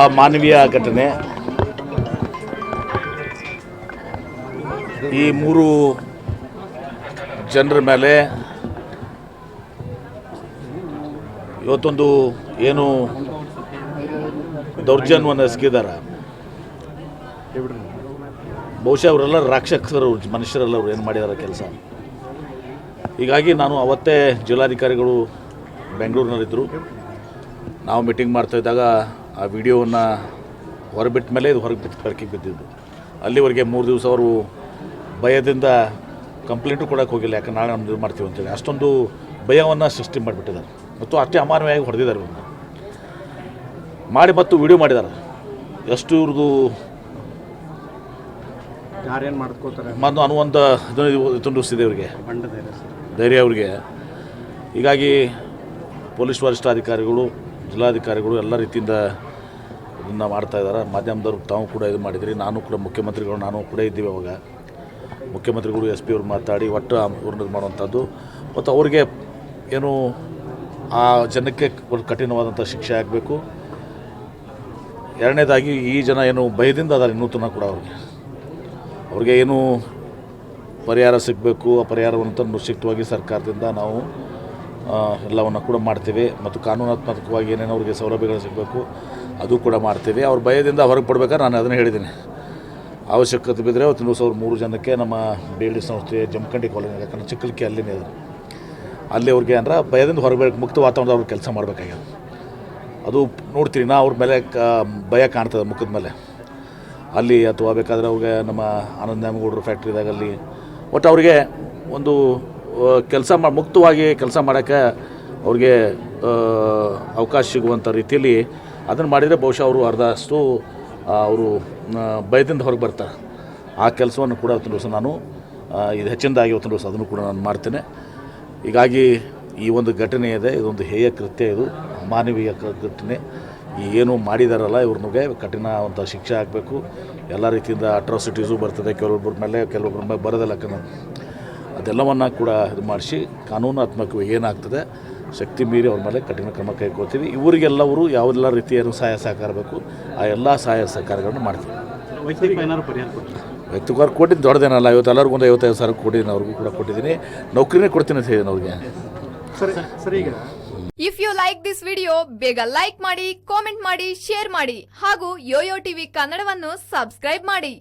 ಆ ಮಾನವೀಯ ಘಟನೆ. ಈ ಮೂರು ಜನರ ಮೇಲೆ ಇವತ್ತೊಂದು ಏನು ದೌರ್ಜನ್ಯವನ್ನು ಎಸಗಿದ್ದಾರೆ ಬಹುಶಃ ಅವರೆಲ್ಲ ರಾಕ್ಷಸರು, ಮನುಷ್ಯರೆಲ್ಲ ಅವ್ರು ಏನು ಮಾಡಿದ್ದಾರೆ ಕೆಲಸ. ಹೀಗಾಗಿ ನಾನು ಅವತ್ತೇ ಜಿಲ್ಲಾಧಿಕಾರಿಗಳು ಬೆಂಗಳೂರಿನಲ್ಲಿದ್ದರು ನಾವು ಮೀಟಿಂಗ್ ಮಾಡ್ತಾ ಇದ್ದಾಗ ಆ ವಿಡಿಯೋವನ್ನು ಹೊರಬಿಟ್ಟ ಮೇಲೆ ಇದು ಹೊರಗೆ ಬಿದ್ದು ಕರ್ಕಿ ಬಿದ್ದಿದ್ದು. ಅಲ್ಲಿವರೆಗೆ ಮೂರು ದಿವಸ ಅವರು ಭಯದಿಂದ ಕಂಪ್ಲೇಂಟು ಕೊಡೋಕೆ ಹೋಗಿಲ್ಲ ಯಾಕಂದ್ರೆ ನಾಳೆ ಒಂದು ಇದು ಮಾಡ್ತೀವಿ ಅಂತೇಳಿ. ಅಷ್ಟೊಂದು ಭಯವನ್ನು ಸೃಷ್ಟಿ ಮಾಡಿಬಿಟ್ಟಿದ್ದಾರೆ. ಮತ್ತು ಅಷ್ಟೇ ಅಮಾನವೀಯವಾಗಿ ಹೊಡೆದಿದ್ದಾರೆ ಇವ್ರನ್ನ. ಮಾಡಿ ಮತ್ತು ವಿಡಿಯೋ ಮಾಡಿದ್ದಾರೆ. ಎಷ್ಟು ಇವ್ರದ್ದು ಯಾರೇನು ಮಾಡ್ಕೋತಾರೆ? ಮತ್ತು ಅನ್ನುವಂಥ ಧೈರ್ಯ ಸರ್. ಧೈರ್ಯ ಅವರಿಗೆ. ಹೀಗಾಗಿ ಪೊಲೀಸ್ ವರಿಷ್ಠಾಧಿಕಾರಿಗಳು ಜಿಲ್ಲಾಧಿಕಾರಿಗಳು ಎಲ್ಲ ರೀತಿಯಿಂದ ಇದನ್ನು ಮಾಡ್ತಾ ಇದ್ದಾರೆ. ಮಾಧ್ಯಮದವ್ರು ತಾವು ಕೂಡ ಇದು ಮಾಡಿದ್ರಿ. ನಾನು ಕೂಡ ಮುಖ್ಯಮಂತ್ರಿಗಳು, ನಾನು ಕೂಡ ಇದ್ದೀವಿ ಅವಾಗ. ಮುಖ್ಯಮಂತ್ರಿಗಳು, ಎಸ್ ಪಿ ಅವ್ರು ಮಾತಾಡಿ ಒಟ್ಟು ಅವ್ರನ್ನ ಇದು ಮಾಡುವಂಥದ್ದು. ಮತ್ತು ಅವ್ರಿಗೆ ಏನು ಆ ಜನಕ್ಕೆ ಒಂದು ಕಠಿಣವಾದಂಥ ಶಿಕ್ಷೆ ಆಗಬೇಕು. ಎರಡನೇದಾಗಿ ಈ ಜನ ಏನು ಭಯದಿಂದ ಅದಾರೆ ಇನ್ನೂ ತನಕ ಕೂಡ ಅವ್ರಿಗೆ. ಅವ್ರಿಗೆ ಏನು ಪರಿಹಾರ ಸಿಗಬೇಕು ಆ ಪರಿಹಾರವನ್ನು ಸಿಕ್ತವಾಗಿ ಸರ್ಕಾರದಿಂದ ನಾವು ಎಲ್ಲವನ್ನು ಕೂಡ ಮಾಡ್ತೀವಿ. ಮತ್ತು ಕಾನೂನಾತ್ಮಕವಾಗಿ ಏನೇನು ಅವ್ರಿಗೆ ಸೌಲಭ್ಯಗಳು ಸಿಗಬೇಕು, ಅದು ಕೂಡ ಮಾಡ್ತೀವಿ. ಅವ್ರ ಭಯದಿಂದ ಹೊರಗೆ ಪಡ್ಬೇಕಾದ್ರೆ ನಾನು ಅದನ್ನು ಹೇಳಿದ್ದೀನಿ. ಅವಶ್ಯಕತೆ ಬಿದ್ದರೆ ಅವತ್ತಿನ ದಿವಸ ಅವ್ರು ಮೂರು ಜನಕ್ಕೆ ನಮ್ಮ ಬಿ ಎಲ್ ಡಿ ಸಂಸ್ಥೆ ಜಮಖಂಡಿ ಕಾಲೋನಿ, ಯಾಕಂದ್ರೆ ಚಿಕ್ಕಲಿಕ್ಕೆ ಅಲ್ಲಿನೇ ಇದೆ ಅಲ್ಲಿ ಅವ್ರಿಗೆ ಅಂದ್ರೆ ಭಯದಿಂದ ಹೊರಬೇಕು ಮುಕ್ತ ವಾತಾವರಣದ ಅವ್ರು ಕೆಲಸ ಮಾಡಬೇಕಾಗ್ಯದ. ಅದು ನೋಡ್ತೀನಿ, ನಾ ಅವ್ರ ಮೇಲೆ ಭಯ ಕಾಣ್ತದೆ ಮುಖದ ಮೇಲೆ. ಅಲ್ಲಿ ಅಥವಾ ಬೇಕಾದರೆ ಅವ್ರಿಗೆ ನಮ್ಮ ಆನಂದ ನ್ಯಾಮಗೌಡರು ಫ್ಯಾಕ್ಟ್ರಿದಾಗ ಅಲ್ಲಿ. ಒಟ್ಟು ಅವ್ರಿಗೆ ಒಂದು ಕೆಲಸ ಮಾಡಿ ಮುಕ್ತವಾಗಿ ಕೆಲಸ ಮಾಡೋಕ್ಕೆ ಅವ್ರಿಗೆ ಅವಕಾಶ ಸಿಗುವಂಥ ರೀತಿಯಲ್ಲಿ ಅದನ್ನು ಮಾಡಿದರೆ ಬಹುಶಃ ಅವರು ಅರ್ಧಷ್ಟು ಅವರು ಭಯದಿಂದ ಹೊರಗೆ ಬರ್ತಾರೆ. ಆ ಕೆಲಸವನ್ನು ಕೂಡ ಇವತ್ತಿನ ದಿವಸ ನಾನು ಇದು ಹೆಚ್ಚಿನದಾಗಿ ಇವತ್ತಿನ ದಿವಸ ಅದನ್ನು ಕೂಡ ನಾನು ಮಾಡ್ತೇನೆ. ಹೀಗಾಗಿ ಈ ಒಂದು ಘಟನೆ ಇದೆ, ಇದೊಂದು ಹೇಯ ಕೃತ್ಯ ಇದು, ಮಾನವೀಯ ಘಟನೆ. ಈ ಏನು ಮಾಡಿದಾರಲ್ಲ ಇವ್ರಿಗೆ ಕಠಿಣವಂಥ ಶಿಕ್ಷೆ ಆಗಬೇಕು ಎಲ್ಲ ರೀತಿಯಿಂದ ಅಟ್ರಾಸಿಟೀಸು ಬರ್ತದೆ ಕೆಲವೊಬ್ಬರ ಮೇಲೆ ಕೆಲವೊಬ್ಬರ ಮೇಲೆ ಬರೋದಿಲ್ಲ ಅದೆಲ್ಲವನ್ನು ಕೂಡ ಇದು ಮಾಡಿಸಿ ಕಾನೂನಾತ್ಮಕವಾಗಿ ಏನಾಗ್ತದೆ ಶಕ್ತಿ ಮೀರಿ ಅವ್ರ ಮೇಲೆ ಕಠಿಣ ಕ್ರಮ ಕೈಗೊಳ್ತೀವಿ. ಇವರಿಗೆಲ್ಲವರು ಯಾವೆಲ್ಲ ರೀತಿಯನ್ನು ಸಹಾಯ ಸಹಕಾರ ಬೇಕು ಆ ಎಲ್ಲ ಸಹಾಯ ಸಹಕಾರಗಳನ್ನು ಮಾಡ್ತೀವಿ. ವ್ಯಕ್ತಿಗಾರ ಕೊಟ್ಟಿದ್ದು ದೊಡ್ಡದೇನಲ್ಲ ಇವತ್ತು ಎಲ್ಲರಿಗೂ ಒಂದು ಐವತ್ತೈದು ಸಾವಿರ ಕೊಟ್ಟಿದ್ದೀನಿ ಅವ್ರಿಗೂ ಕೂಡ ಕೊಟ್ಟಿದ್ದೀನಿ. ನೌಕರಿನೇ ಕೊಡ್ತೀನಿ ಅಂತ ಹೇಳಿದ್ದೀನಿ ಅವ್ರಿಗೆ. ಸರಿ ಸರಿ ಈಗ. If you like this video ಬೇಗ ಲೈಕ್ ಮಾಡಿ ಕಾಮೆಂಟ್ ಮಾಡಿ ಶೇರ್ ಮಾಡಿ ಹಾಗೂ ಯೋಯೋ ಟಿವಿ ಕನ್ನಡವನ್ನು ಸಬ್ಸ್ಕ್ರೈಬ್ ಮಾಡಿ.